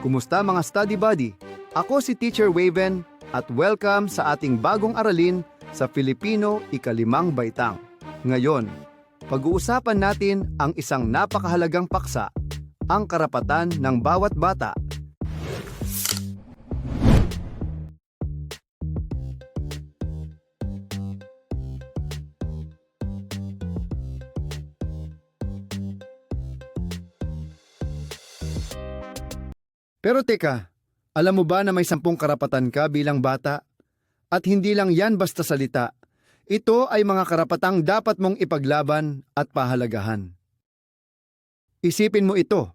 Kumusta mga study buddy? Ako si Teacher Waven at welcome sa ating bagong aralin sa Filipino ikalimang baitang. Ngayon, pag-uusapan natin ang isang napakahalagang paksa, ang karapatan ng bawat bata. Pero teka, alam mo ba na may sampung karapatan ka bilang bata? At hindi lang yan basta salita. Ito ay mga karapatang dapat mong ipaglaban at pahalagahan. Isipin mo ito,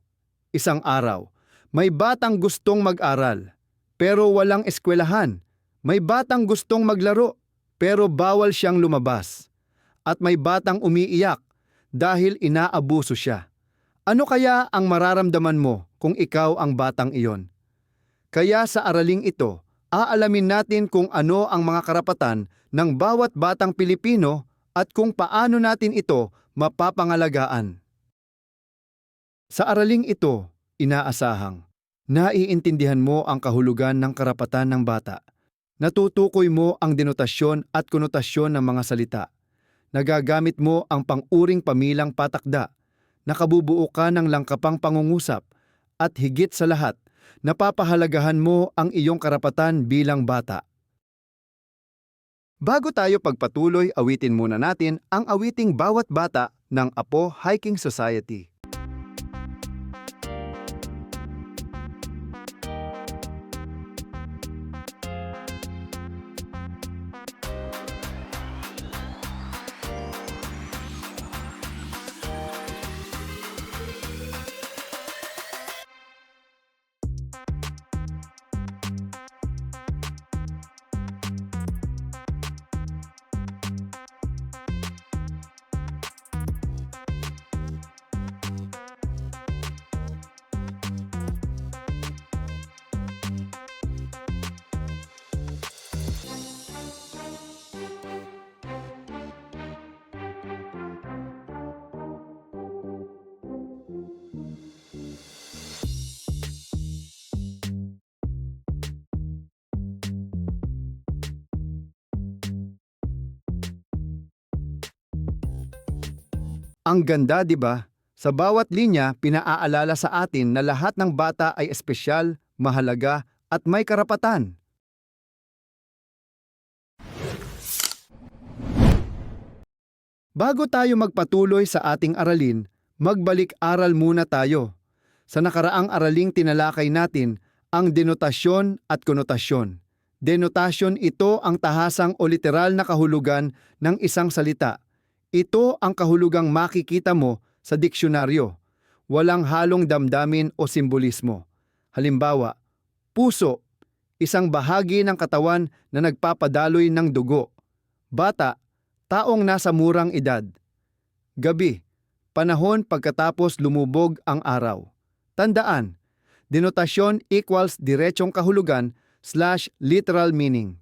isang araw, may batang gustong mag-aral, pero walang eskwelahan. May batang gustong maglaro, pero bawal siyang lumabas. At may batang umiiyak dahil inaabuso siya. Ano kaya ang mararamdaman mo kung ikaw ang batang iyon? Kaya sa araling ito, aalamin natin kung ano ang mga karapatan ng bawat batang Pilipino at kung paano natin ito mapapangalagaan. Sa araling ito, inaasahang, naiintindihan mo ang kahulugan ng karapatan ng bata. Natutukoy mo ang denotasyon at konotasyon ng mga salita. Nagagamit mo ang panguring pamilang patakda. Nakabubuo ka ng langkapang pangungusap. At higit sa lahat, napapahalagahan mo ang iyong karapatan bilang bata. Bago tayo pagpatuloy, awitin muna natin ang awiting bawat bata ng Apo Hiking Society. Ang ganda, di ba? Sa bawat linya, pinaaalala sa atin na lahat ng bata ay espesyal, mahalaga, at may karapatan. Bago tayo magpatuloy sa ating aralin, magbalik-aral muna tayo. Sa nakaraang araling tinalakay natin ang denotasyon at konotasyon. Denotasyon ito ang tahasang o literal na kahulugan ng isang salita. Ito ang kahulugang makikita mo sa diksyonaryo. Walang halong damdamin o simbolismo. Halimbawa, puso, isang bahagi ng katawan na nagpapadaloy ng dugo. Bata, taong nasa murang edad. Gabi, panahon pagkatapos lumubog ang araw. Tandaan, denotasyon equals diretsong kahulugan slash literal meaning.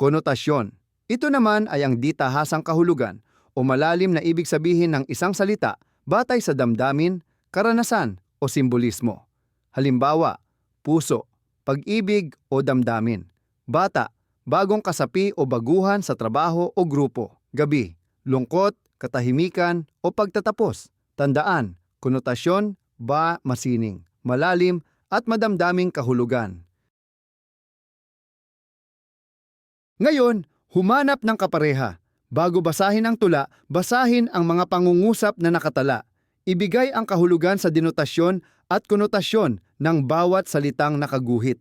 Konotasyon. Ito naman ay ang ditahasang kahulugan o malalim na ibig sabihin ng isang salita batay sa damdamin, karanasan o simbolismo. Halimbawa, puso, pag-ibig o damdamin. Bata, bagong kasapi o baguhan sa trabaho o grupo. Gabi, lungkot, katahimikan o pagtatapos. Tandaan, konotasyon, ba, masining, malalim at madamdaming kahulugan. Ngayon, humanap ng kapareha. Bago basahin ang tula, basahin ang mga pangungusap na nakatala. Ibigay ang kahulugan sa denotasyon at konotasyon ng bawat salitang nakaguhit.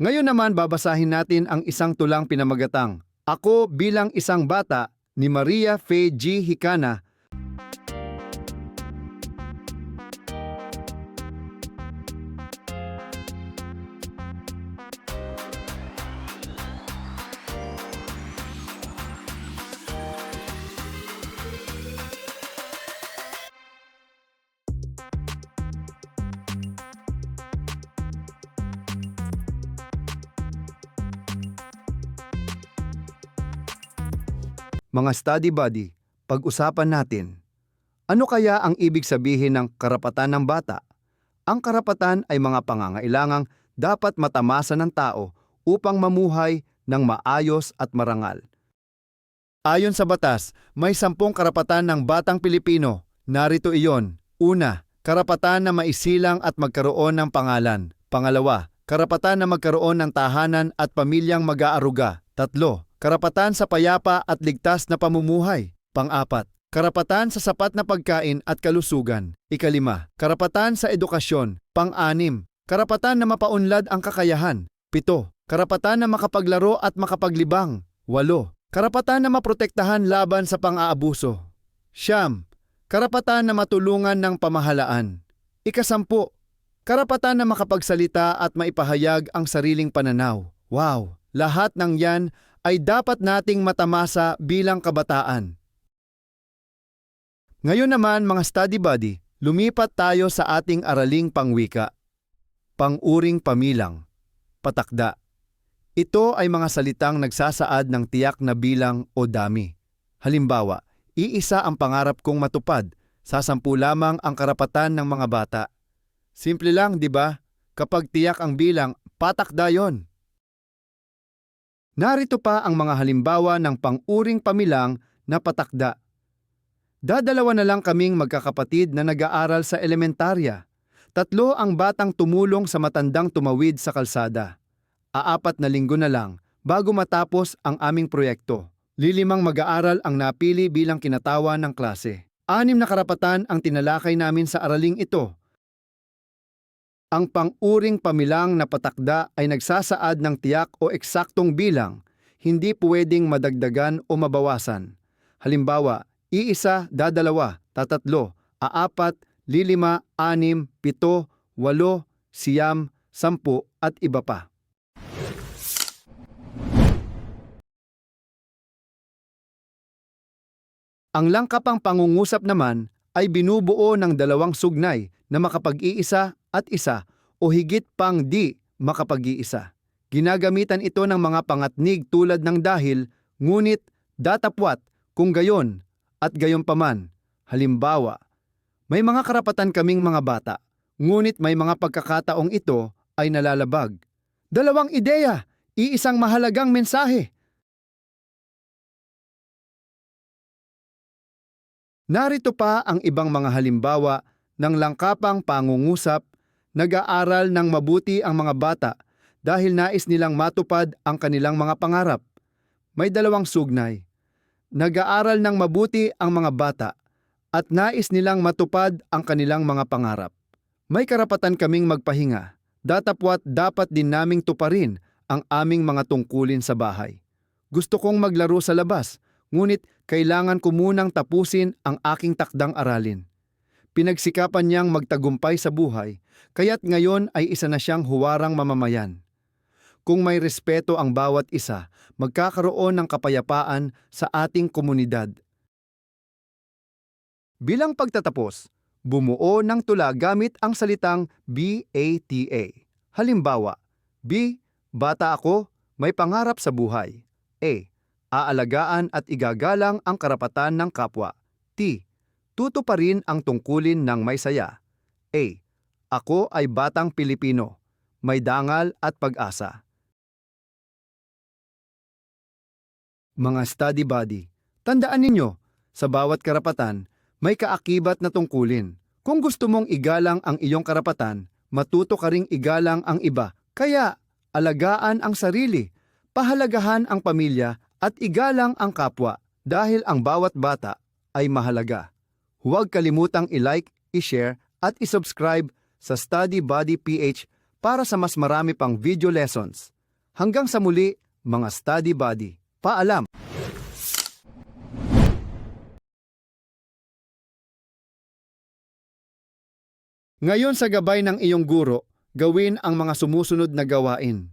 Ngayon naman babasahin natin ang isang tulang pinamagatang, Ako bilang isang bata ni Maria Faye G. Hikana Mga study buddy, pag-usapan natin. Ano kaya ang ibig sabihin ng karapatan ng bata? Ang karapatan ay mga pangangailangang dapat matamasa ng tao upang mamuhay ng maayos at marangal. Ayon sa batas, may sampung karapatan ng batang Pilipino. Narito iyon. Una, karapatan na maisilang at magkaroon ng pangalan. Pangalawa, karapatan na magkaroon ng tahanan at pamilyang mag-aaruga. Tatlo, karapatan sa payapa at ligtas na pamumuhay. Pang-apat, karapatan sa sapat na pagkain at kalusugan. Ikalima, karapatan sa edukasyon. Pang-anim, karapatan na mapaunlad ang kakayahan. Pito, karapatan na makapaglaro at makapaglibang. Walo, karapatan na maprotektahan laban sa pang-aabuso. Siyam, karapatan na matulungan ng pamahalaan. Ikasampu, karapatan na makapagsalita at maipahayag ang sariling pananaw. Wow, lahat ng yan ay dapat nating matamasa bilang kabataan. Ngayon naman mga study buddy, lumipat tayo sa ating araling pangwika. Panguring pamilang. Patakda. Ito ay mga salitang nagsasaad ng tiyak na bilang o dami. Halimbawa, iisa ang pangarap kong matupad, sasampu lamang ang karapatan ng mga bata. Simple lang, di ba? Kapag tiyak ang bilang, patakda yon. Narito pa ang mga halimbawa ng panguring pamilang na patakda. Dadalawa na lang kaming magkakapatid na nag-aaral sa elementarya. Tatlo ang batang tumulong sa matandang tumawid sa kalsada. Aapat na linggo na lang bago matapos ang aming proyekto. Lilimang mag-aaral ang napili bilang kinatawa ng klase. Anim na karapatan ang tinalakay namin sa araling ito. Ang panguring pamilang na patakda ay nagsasaad ng tiyak o eksaktong bilang, hindi pwedeng madagdagan o mabawasan. Halimbawa, iisa, dadalawa, tatatlo, aapat, lilima, anim, pito, walo, siyam, sampu at iba pa. Ang langkapang pangungusap naman ay binubuo ng dalawang sugnay na makapag-iisa at isa o higit pang di makapag-iisa. Ginagamitan ito ng mga pangatnig tulad ng dahil, ngunit, datapwat, kung gayon, at gayon paman. Halimbawa, may mga karapatan kaming mga bata, ngunit may mga pagkakataong ito ay nalalabag. Dalawang ideya, iisang mahalagang mensahe. Narito pa ang ibang mga halimbawa ng langkapang pangungusap, nag-aaral ng mabuti ang mga bata dahil nais nilang matupad ang kanilang mga pangarap. May dalawang sugnay. Nag-aaral ng mabuti ang mga bata at nais nilang matupad ang kanilang mga pangarap. May karapatan kaming magpahinga. Datapwat dapat din naming tuparin ang aming mga tungkulin sa bahay. Gusto kong maglaro sa labas, ngunit kailangan ko munang tapusin ang aking takdang aralin. Pinagsikapan niyang magtagumpay sa buhay, kaya't ngayon ay isa na siyang huwarang mamamayan. Kung may respeto ang bawat isa, magkakaroon ng kapayapaan sa ating komunidad. Bilang pagtatapos, bumuo ng tula gamit ang salitang BATA. Halimbawa, B. Bata ako, may pangarap sa buhay. A aalagaan at igagalang ang karapatan ng kapwa. T. Tutuparin ang tungkulin ng may saya. A. Ako ay batang Pilipino, may dangal at pag-asa. Mga study buddy, tandaan ninyo, sa bawat karapatan, may kaakibat na tungkulin. Kung gusto mong igalang ang iyong karapatan, matuto ka ring igalang ang iba. Kaya, alagaan ang sarili, pahalagahan ang pamilya at igalang ang kapwa dahil ang bawat bata ay mahalaga. Huwag kalimutang i-like, i-share at i-subscribe sa Study Body PH para sa mas marami pang video lessons. Hanggang sa muli, mga Study Body. Paalam! Ngayon sa gabay ng iyong guro, gawin ang mga sumusunod na gawain.